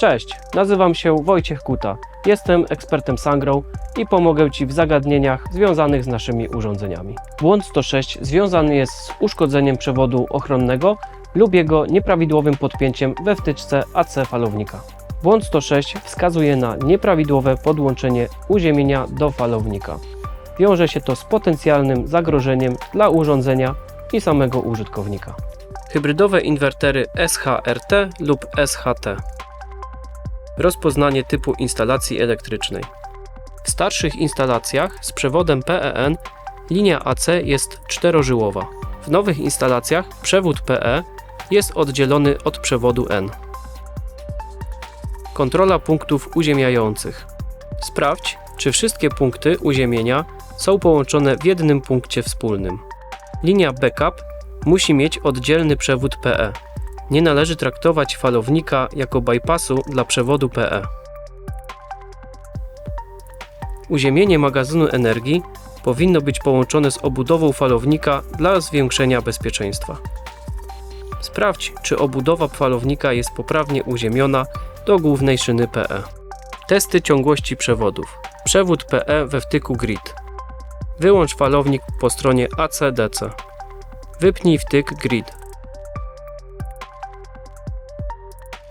Cześć, nazywam się Wojciech Kuta. Jestem ekspertem Sangrow i pomogę Ci w zagadnieniach związanych z naszymi urządzeniami. Błąd 106 związany jest z uszkodzeniem przewodu ochronnego lub jego nieprawidłowym podpięciem we wtyczce AC falownika. Błąd 106 wskazuje na nieprawidłowe podłączenie uziemienia do falownika. Wiąże się to z potencjalnym zagrożeniem dla urządzenia i samego użytkownika. Hybrydowe inwertery SHRT lub SHT. Rozpoznanie typu instalacji elektrycznej. W starszych instalacjach z przewodem PEN linia AC jest czterożyłowa. W nowych instalacjach przewód PE jest oddzielony od przewodu N. Kontrola punktów uziemiających. Sprawdź, czy wszystkie punkty uziemienia są połączone w jednym punkcie wspólnym. Linia backup musi mieć oddzielny przewód PE. Nie należy traktować falownika jako bypassu dla przewodu PE. Uziemienie magazynu energii powinno być połączone z obudową falownika dla zwiększenia bezpieczeństwa. Sprawdź, czy obudowa falownika jest poprawnie uziemiona do głównej szyny PE. Testy ciągłości przewodów. Przewód PE we wtyku grid. Wyłącz falownik po stronie AC-DC. Wypnij wtyk grid.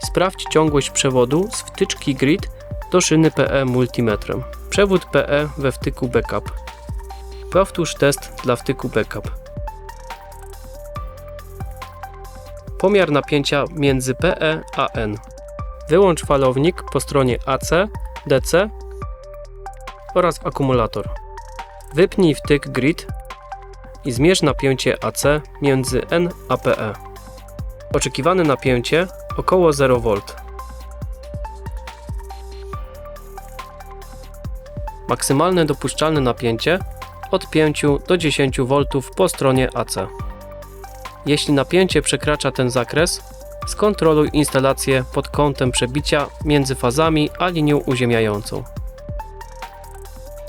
Sprawdź ciągłość przewodu z wtyczki grid do szyny PE multimetrem. Przewód PE we wtyku backup. Powtórz test dla wtyku backup. Pomiar napięcia między PE a N. Wyłącz falownik po stronie AC, DC oraz akumulator. Wypnij wtyk grid i zmierz napięcie AC między N a PE. Oczekiwane napięcie około 0 V. Maksymalne dopuszczalne napięcie od 5 do 10 V po stronie AC. Jeśli napięcie przekracza ten zakres, skontroluj instalację pod kątem przebicia między fazami a linią uziemiającą.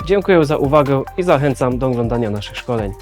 Dziękuję za uwagę i zachęcam do oglądania naszych szkoleń.